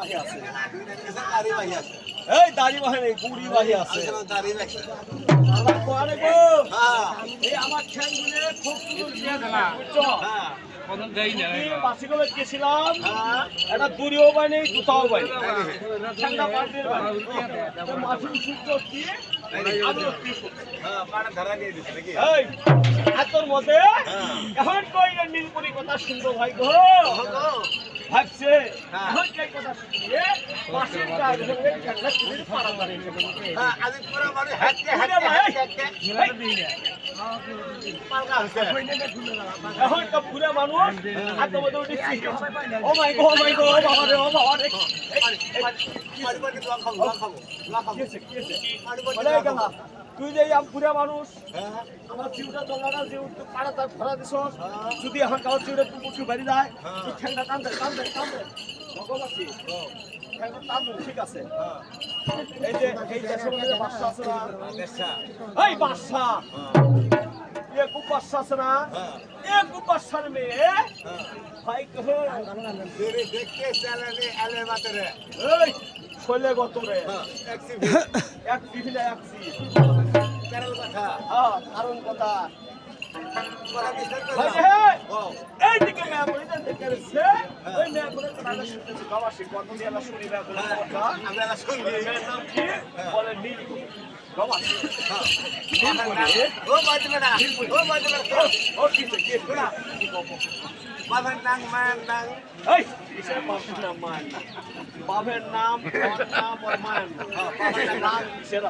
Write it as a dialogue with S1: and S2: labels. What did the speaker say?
S1: বাহি আছে
S2: দাড়ি ভাই আছে।
S1: এই দাড়ি বাহি নেই বুড়ি বাহি আছে।
S2: দাড়ি ভাই
S1: আমার কোয়ারে গো
S2: হ্যাঁ।
S1: এই আমার খুব সুন্দর দিয়ে দিলা বুঝছ?
S2: হ্যাঁ
S1: গেছিলাম। একটা দূরেও ঠান্ডা কি?
S2: হ্যাঁ।
S1: এই এতর মধ্যে
S2: হ্যাঁ।
S1: এখন কই নীলপুরি কথা শুনব ভাই গো। ভাবছে
S2: হ্যাঁ।
S1: এখন কই কথা শুনিয়ে পাশের কাজ একটা কুড়ির পাড়া মারে
S2: হ্যাঁ আজ পুরো মানে হাঁটতে
S1: কুড়ে এখন তো পুরে মানুষ আর তোমাদের ও মাই ও মাই বাবা রে ও বাবা রে
S2: পাড়ি পাড়ি
S1: বলে গেল তুই যে আম পুরে মানুষ আমার জিউটা দলাটা জিউ পাড়া তার ধরা দিছ। যদি এখন কারোর জিউটা তুই মুখে বাড়ি যায় তুই ঠ্যাংটা টান দে টান দে টান দে। টান ঠিক আছে। এই যে এই দেশের মধ্যে বাদশা আছে না এই বাদশা এ খুব বাদশা আছে না
S2: হ্যাঁ
S1: এ খুব বাদশার মেয়ে ভাই কহে
S2: তেরে দেখতে চালালে আলে মাতরে
S1: এই শৈলে গত রে
S2: হ্যাঁ এক্সিভ
S1: এক বিভিন্ন এক সিট
S2: কেরাল কথা
S1: হ্যাঁ কারণ কথা ভাই এই দিকে মেয়া বলে দেন দেখে রয়েছে ওই মেয়া বলে তো রাজা শুনতেছে গাওয়াসি কত দিয়ে না শুনি মেয়া বলে কথা
S2: আমরা না শুনবি
S1: মেয়ের নাম
S2: বাবার
S1: এই কিসের বাপের নাম মান নাম বাবার নাম আর মায়ের নাম বাবার নাম কিসের?